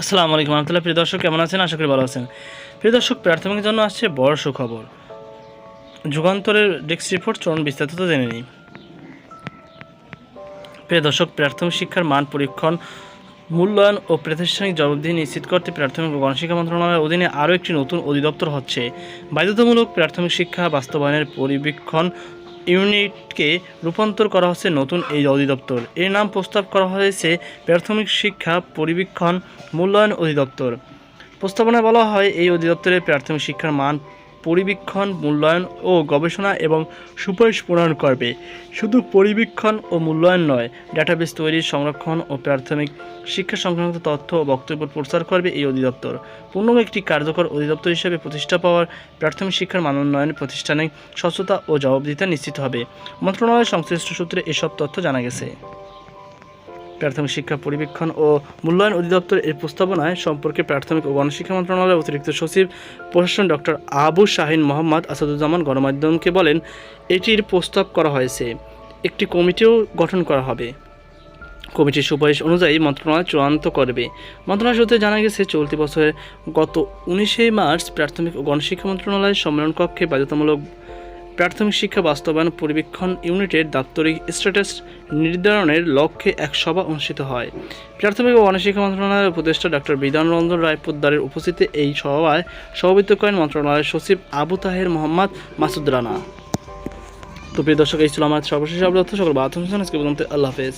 আসসালামু আলাইকুম রহমতুল্লাহ। প্রিয় দর্শক, কেমন আছেন? আশা করি ভালো আছেন। প্রিয় দর্শক, প্রাথমিক জন্য আসছে বড় সুখবর। যুগান্তরের ডেস্ক রিপোর্ট চরণ বিস্তারিত জেনে নিই। প্রিয় দর্শক, প্রাথমিক শিক্ষার মান পরীক্ষণ, মূল্যায়ন ও প্রাতিষ্ঠানিক জবাবদিহি নিশ্চিত করতে প্রাথমিক ও গণশিক্ষা মন্ত্রণালয়ের অধীনে আরও একটি নতুন অধিদপ্তর হচ্ছে। বাধ্যতামূলক প্রাথমিক শিক্ষা বাস্তবায়নের পরিবীক্ষণ ইউনিটকে রূপান্তর করা হচ্ছে নতুন এই অধিদপ্তর। এর নাম প্রস্তাব করা হয়েছে প্রাথমিক শিক্ষা পরিবীক্ষণ মূল্যায়ন অধিদপ্তর। প্রস্তাবনায় বলা হয়, এই অধিদপ্তরে প্রাথমিক শিক্ষার মান পরিবীক্ষণ, মূল্যায়ন ও গবেষণা এবং সুপারিশ প্রণয়ন করবে। শুধু পরিবীক্ষণ ও মূল্যায়ন নয়, ডাটাবেস তৈরি সংরক্ষণ ও প্রাথমিক শিক্ষা সংক্রান্ত তথ্য ও বক্তব্য প্রচার করবে এই অধিদপ্তর। পূর্ণ একটি কার্যকর অধিদপ্তর হিসেবে প্রতিষ্ঠা পাওয়ার প্রাথমিক শিক্ষার মানোন্নয়ন প্রতিষ্ঠানে স্বচ্ছতা ও জবাবদিহিতা নিশ্চিত হবে। মন্ত্রণালয়ের সংশ্লিষ্ট সূত্রে এসব তথ্য জানা গেছে। প্রাথমিক শিক্ষা পরিবীক্ষণ ও মূল্যায়ন অধিদপ্তর এর প্রস্তাবনায় সম্পর্কে প্রাথমিক ও গণশিক্ষা মন্ত্রণালয়ের অতিরিক্ত সচিব প্রশাসন ডক্টর আবু শাহিন মোহাম্মদ আসাদুজ্জামান গণমাধ্যমকে বলেন, এটির প্রস্তাব করা হয়েছে। একটি কমিটিও গঠন করা হবে। কমিটির সুপারিশ অনুযায়ী মন্ত্রণালয় চূড়ান্ত করবে। মন্ত্রণালয় সূত্রে জানা গেছে, চলতি বছরের গত উনিশে মার্চ প্রাথমিক ও গণশিক্ষা মন্ত্রণালয়ের সম্মেলন কক্ষে বাধ্যতামূলক প্রাথমিক শিক্ষা বাস্তবায়ন পরিবীক্ষণ ইউনিটের দাপ্তরিক স্ট্যাটাস নির্ধারণের লক্ষ্যে এক সভা অনুষ্ঠিত হয়। প্রাথমিক ও গণশিক্ষা মন্ত্রণালয়ের উপদেষ্টা ডক্টর বিধানরঞ্জন রায় পোদ্দারের উপস্থিতিতে এই সভায় সভাপতিত্ব করেন মন্ত্রণালয়ের সচিব আবু তাহের মোহাম্মদ মাসুদ রানা। তো প্রিয় দর্শক, এই ছিল আমার সর্বশেষ আপডেট। সকল বাথরুম আজকে পর্যন্ত। আল্লাহ হাফেজ।